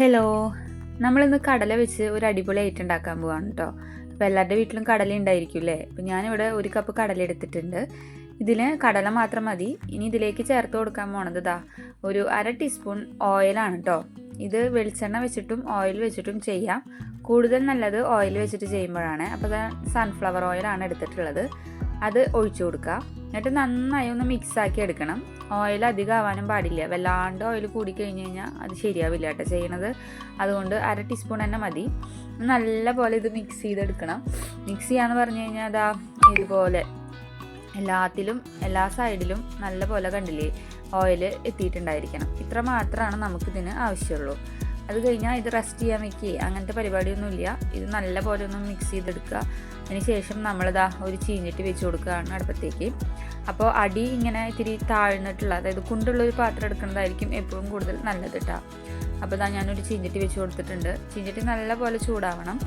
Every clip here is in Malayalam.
ഹലോ നമ്മളിന്ന് കടല വെച്ച് ഒരു അടിപൊളി ഐറ്റം ഉണ്ടാക്കാൻ പോവാണ് കേട്ടോ അപ്പോൾ എല്ലാവരുടെ വീട്ടിലും കടല ഉണ്ടായിരിക്കും അല്ലേ അപ്പോൾ ഞാനിവിടെ ഒരു കപ്പ് കടല എടുത്തിട്ടുണ്ട്. ഇതിൽ കടല മാത്രം മതി. ഇനി ഇതിലേക്ക് ചേർത്ത് കൊടുക്കാൻ പോണത് ദാ ഒരു അര ടീസ്പൂൺ ഓയിലാണ് കേട്ടോ ഇത് വെളിച്ചെണ്ണ വെച്ചിട്ടും ഓയിൽ വെച്ചിട്ടും ചെയ്യാം. കൂടുതൽ നല്ലത് ഓയിൽ വെച്ചിട്ട് ചെയ്യുമ്പോഴാണ്. അപ്പോൾ സൺഫ്ലവർ ഓയിലാണ് എടുത്തിട്ടുള്ളത്. അത് ഒഴിച്ചു കൊടുക്കുക എന്നിട്ട് നന്നായി ഒന്ന് മിക്സ് ആക്കി എടുക്കണം. ഓയിൽ അധികം ആവാനും പാടില്ല. വല്ലാണ്ട് ഓയിൽ കൂടി കഴിഞ്ഞ് കഴിഞ്ഞാൽ അത് ശരിയാവില്ല കേട്ടോ ചെയ്യണത്. അതുകൊണ്ട് അര ടീസ്പൂൺ തന്നെ മതി. നല്ല പോലെ ഇത് മിക്സ് ചെയ്തെടുക്കണം. മിക്സ് ചെയ്യാന്ന് പറഞ്ഞു കഴിഞ്ഞാൽ അതാ ഇതുപോലെ എല്ലാത്തിലും എല്ലാ സൈഡിലും നല്ല പോലെ കണ്ടില്ലേ ഓയിൽ എത്തിയിട്ടുണ്ടായിരിക്കണം. ഇത്ര മാത്രമാണ് നമുക്കിതിന് ആവശ്യമുള്ളൂ അത് കഴിഞ്ഞാൽ ഇത് റെസ്റ്റ് ചെയ്യാൻ വെക്കുക അങ്ങനത്തെ പരിപാടിയൊന്നുമില്ല. ഇത് നല്ല പോലെ ഒന്ന് മിക്സ് ചെയ്തെടുക്കുക. അതിന് ശേഷം നമ്മളിതാ ഒരു ചീഞ്ഞിട്ട് വെച്ച് കൊടുക്കുകയാണ് അടുപ്പത്തേക്ക്. അപ്പോൾ അടി ഇങ്ങനെ ഇത്തിരി താഴ്ന്നിട്ടുള്ള അതായത് കുണ്ടുള്ള ഒരു പാത്രം എടുക്കുന്നതായിരിക്കും എപ്പോഴും കൂടുതൽ നല്ലത് കേട്ടോ അപ്പോൾ ഇതാ ഞാനൊരു ചീഞ്ഞിട്ട് വെച്ച് കൊടുത്തിട്ടുണ്ട്. ചീഞ്ഞിട്ട് നല്ല പോലെ ചൂടാവണം.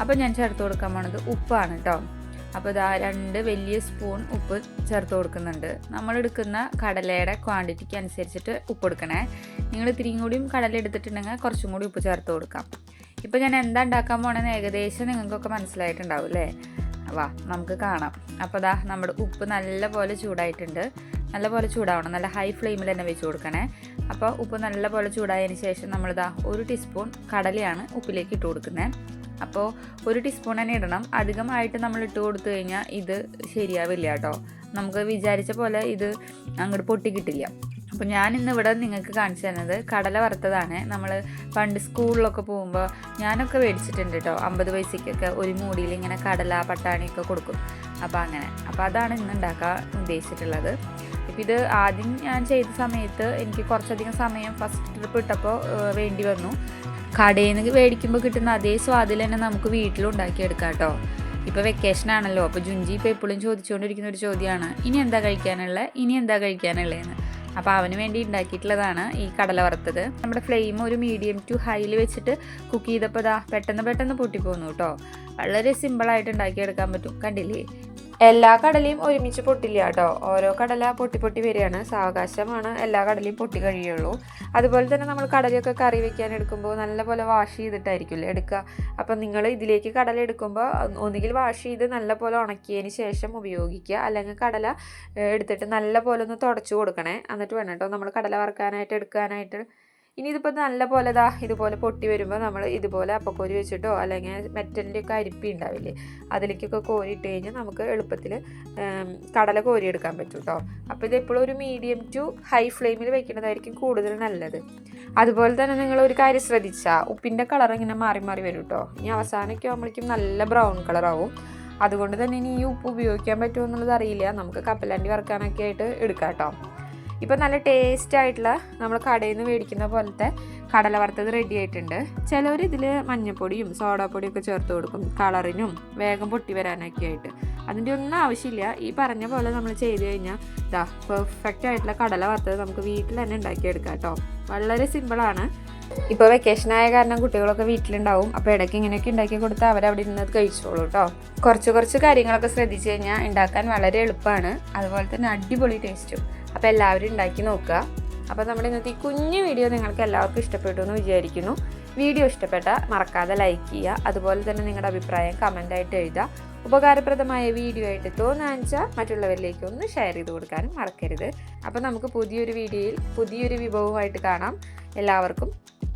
അപ്പോൾ ഞാൻ ചേർത്ത് കൊടുക്കാൻ പോണത് ഉപ്പാണ് കേട്ടോ അപ്പോൾ ഇതാ രണ്ട് വലിയ സ്പൂൺ ഉപ്പ് ചേർത്ത് കൊടുക്കുന്നുണ്ട്. നമ്മൾ എടുക്കുന്ന കടലയുടെ ക്വാണ്ടിറ്റിക്ക് അനുസരിച്ചിട്ട് ഉപ്പ് എടുക്കണേ. നിങ്ങൾ ഇത്തിരിയും കൂടിയും കടല എടുത്തിട്ടുണ്ടെങ്കിൽ കുറച്ചും കൂടി ഉപ്പ് ചേർത്ത് കൊടുക്കാം. ഇപ്പോൾ ഞാൻ എന്താ ഉണ്ടാക്കാൻ പോണെന്ന് ഏകദേശം നിങ്ങൾക്കൊക്കെ മനസ്സിലായിട്ടുണ്ടാവും അല്ലേ? വാ നമുക്ക് കാണാം. അപ്പോൾ ദാ നമ്മുടെ ഉപ്പ് നല്ലപോലെ ചൂടായിട്ടുണ്ട്. നല്ല പോലെ ചൂടാവണം. നല്ല ഹൈ ഫ്ലെയിമിൽ തന്നെ വെച്ച് കൊടുക്കണേ. അപ്പോൾ ഉപ്പ് നല്ലപോലെ ചൂടായതിന് ശേഷം നമ്മളിതാ ഒരു ടീസ്പൂൺ കടലയാണ് ഉപ്പിലേക്ക് ഇട്ട് കൊടുക്കുന്നത് അപ്പോൾ ഒരു ടീസ്പൂൺ തന്നെ ഇടണം. അധികമായിട്ട് നമ്മൾ ഇട്ട് കൊടുത്തു കഴിഞ്ഞാൽ ഇത് ശരിയാവില്ല കേട്ടോ. നമുക്ക് വിചാരിച്ച പോലെ ഇത് അങ്ങോട്ട് പൊട്ടി കിട്ടില്ല. അപ്പോൾ ഞാൻ ഇന്ന് ഇവിടെ നിങ്ങൾക്ക് കാണിച്ചു തന്നത് കടല വറുത്തതാണ്. നമ്മൾ പണ്ട് സ്കൂളിലൊക്കെ പോകുമ്പോൾ ഞാനൊക്കെ മേടിച്ചിട്ടുണ്ട് കേട്ടോ അമ്പത് പൈസയ്ക്കൊക്കെ ഒരു മൂടിയിൽ ഇങ്ങനെ കടല പട്ടാണിയൊക്കെ കൊടുക്കും. അപ്പോൾ അങ്ങനെ. അപ്പോൾ അതാണ് ഇന്ന് ഉണ്ടാക്കാൻ ഉദ്ദേശിച്ചിട്ടുള്ളത്. ഇത് ആദ്യം ഞാൻ ചെയ്ത സമയത്ത് എനിക്ക് കുറച്ചധികം സമയം ഫസ്റ്റ് ട്രിപ്പ് ഇട്ടപ്പോൾ വേണ്ടി വന്നു. കടയിൽ നിന്ന് മേടിക്കുമ്പോൾ കിട്ടുന്ന അതേ സ്വാദിൽ തന്നെ നമുക്ക് വീട്ടിലും ഉണ്ടാക്കിയെടുക്കാം കേട്ടോ ഇപ്പോൾ വെക്കേഷൻ ആണല്ലോ. അപ്പോൾ ജുഞ്ചി ഇപ്പോൾ എപ്പോഴും ചോദിച്ചുകൊണ്ടിരിക്കുന്ന ഒരു ചോദ്യമാണ്. ഇനി എന്താ കഴിക്കാനുള്ളത് ഇനി എന്താ കഴിക്കാനുള്ളതെന്ന് അപ്പോൾ അവന് വേണ്ടി ഉണ്ടാക്കിയിട്ടുള്ളതാണ് ഈ കടല വറുത്തത്. നമ്മുടെ ഫ്ലെയിം ഒരു മീഡിയം ടു ഹൈയിൽ വെച്ചിട്ട് കുക്ക് ചെയ്തപ്പോൾ ഇതാ പെട്ടെന്ന് പെട്ടെന്ന് പൊട്ടിപ്പോന്നു കേട്ടോ വളരെ സിമ്പിളായിട്ട് ഉണ്ടാക്കിയെടുക്കാൻ പറ്റും. കണ്ടില്ലേ? എല്ലാ കടലയും ഒരുമിച്ച് പൊട്ടില്ല കേട്ടോ. ഓരോ കടല പൊട്ടി പൊട്ടി വരികയാണ്. സാവകാശമാണ്. എല്ലാ കടലയും പൊട്ടി കഴിയുള്ളൂ. അതുപോലെ തന്നെ നമ്മൾ കടലയൊക്കെ കറി വെക്കാൻ എടുക്കുമ്പോൾ നല്ലപോലെ വാഷ് ചെയ്തിട്ടായിരിക്കില്ലേ എടുക്കുക. അപ്പം നിങ്ങൾ ഇതിലേക്ക് കടല എടുക്കുമ്പോൾ ഒന്നുകിൽ വാഷ് ചെയ്ത് നല്ലപോലെ ഉണക്കിയതിന് ശേഷം ഉപയോഗിക്കുക. അല്ലെങ്കിൽ കടല എടുത്തിട്ട് നല്ലപോലെ ഒന്ന് തുടച്ചു കൊടുക്കണേ. എന്നിട്ട് വേണം കേട്ടോ നമ്മൾ കടല വറുക്കാനായിട്ട് എടുക്കാനായിട്ട്. ഇനി ഇതിപ്പോൾ നല്ല പോലെ ദാ ഇതുപോലെ പൊട്ടി വരുമ്പോൾ നമ്മൾ ഇതുപോലെ അപ്പക്കോരി വെച്ചിട്ടോ അല്ലെങ്കിൽ മെറ്റലിന്റെയൊക്കെ അരിപ്പി ഉണ്ടാവില്ലേ അതിലേക്കൊക്കെ കോരിയിട്ട് കഴിഞ്ഞാൽ നമുക്ക് എളുപ്പത്തിൽ കടല കോരിയെടുക്കാൻ പറ്റും കേട്ടോ അപ്പോൾ ഇത് എപ്പോഴും ഒരു മീഡിയം ടു ഹൈ ഫ്ലെയിമിൽ വെക്കുന്നതായിരിക്കും കൂടുതൽ നല്ലത്. അതുപോലെ തന്നെ നിങ്ങൾ ഒരു കാര്യം ശ്രദ്ധിച്ചാൽ ഉപ്പിന്റെ കളർ ഇങ്ങനെ മാറി മാറി വരും കേട്ടോ ഇനി അവസാനമൊക്കെ ആകുമ്പോഴേക്കും നല്ല ബ്രൗൺ കളറാവും അതുകൊണ്ട് തന്നെ ഇനി ഈ ഉപ്പ് ഉപയോഗിക്കാൻ പറ്റുമോ എന്നുള്ളത് അറിയില്ല. നമുക്ക് കപ്പലണ്ടി വറുക്കാനൊക്കെ ആയിട്ട് എടുക്കാം കേട്ടോ ഇപ്പം നല്ല ടേസ്റ്റ് ആയിട്ടുള്ള നമ്മൾ കടയിൽ നിന്ന് മേടിക്കുന്ന പോലത്തെ കടല വറുത്തത് റെഡി ആയിട്ടുണ്ട്. ചിലവർ ഇതിൽ മഞ്ഞപ്പൊടിയും സോഡാപ്പൊടിയൊക്കെ ചേർത്ത് കൊടുക്കും കളറിനും വേഗം പൊട്ടി വരാനൊക്കെ ആയിട്ട്. അതിന്റെ ഒന്നും ആവശ്യമില്ല. ഈ പറഞ്ഞ പോലെ നമ്മൾ ചെയ്ത് കഴിഞ്ഞാൽ ഇതാ പെർഫെക്റ്റ് ആയിട്ടുള്ള കടല വറുത്തത് നമുക്ക് വീട്ടിൽ തന്നെ ഉണ്ടാക്കിയെടുക്കാം കേട്ടോ. വളരെ സിമ്പിളാണ് ഇപ്പോൾ വെക്കേഷൻ ആയ കാരണം കുട്ടികളൊക്കെ വീട്ടിലുണ്ടാവും. അപ്പോൾ ഇടയ്ക്ക് ഇങ്ങനെയൊക്കെ ഉണ്ടാക്കി കൊടുത്താൽ അവരവിടെ ഇരുന്നത് കഴിച്ചോളൂ കേട്ടോ കുറച്ച് കുറച്ച് കാര്യങ്ങളൊക്കെ ശ്രദ്ധിച്ചു കഴിഞ്ഞാൽ ഉണ്ടാക്കാൻ വളരെ എളുപ്പമാണ് അതുപോലെ തന്നെ അടിപൊളി ടേസ്റ്റും അപ്പോൾ എല്ലാവരും ഉണ്ടാക്കി നോക്കുക അപ്പോൾ നമ്മുടെ ഇന്നത്തെ ഈ കുഞ്ഞു വീഡിയോ നിങ്ങൾക്ക് എല്ലാവർക്കും ഇഷ്ടപ്പെട്ടു എന്ന് വിചാരിക്കുന്നു. വീഡിയോ ഇഷ്ടപ്പെട്ട മറക്കാതെ ലൈക്ക് ചെയ്യുക അതുപോലെ തന്നെ നിങ്ങളുടെ അഭിപ്രായം കമന്റായിട്ട് എഴുതുക ഉപകാരപ്രദമായ വീഡിയോ ആയിട്ട് തോന്നാച്ചാൽ മറ്റുള്ളവരിലേക്ക് ഒന്ന് ഷെയർ ചെയ്ത് കൊടുക്കാനും മറക്കരുത്. അപ്പോൾ നമുക്ക് പുതിയൊരു വീഡിയോയിൽ പുതിയൊരു വിഭവമായിട്ട് കാണാം. എല്ലാവർക്കും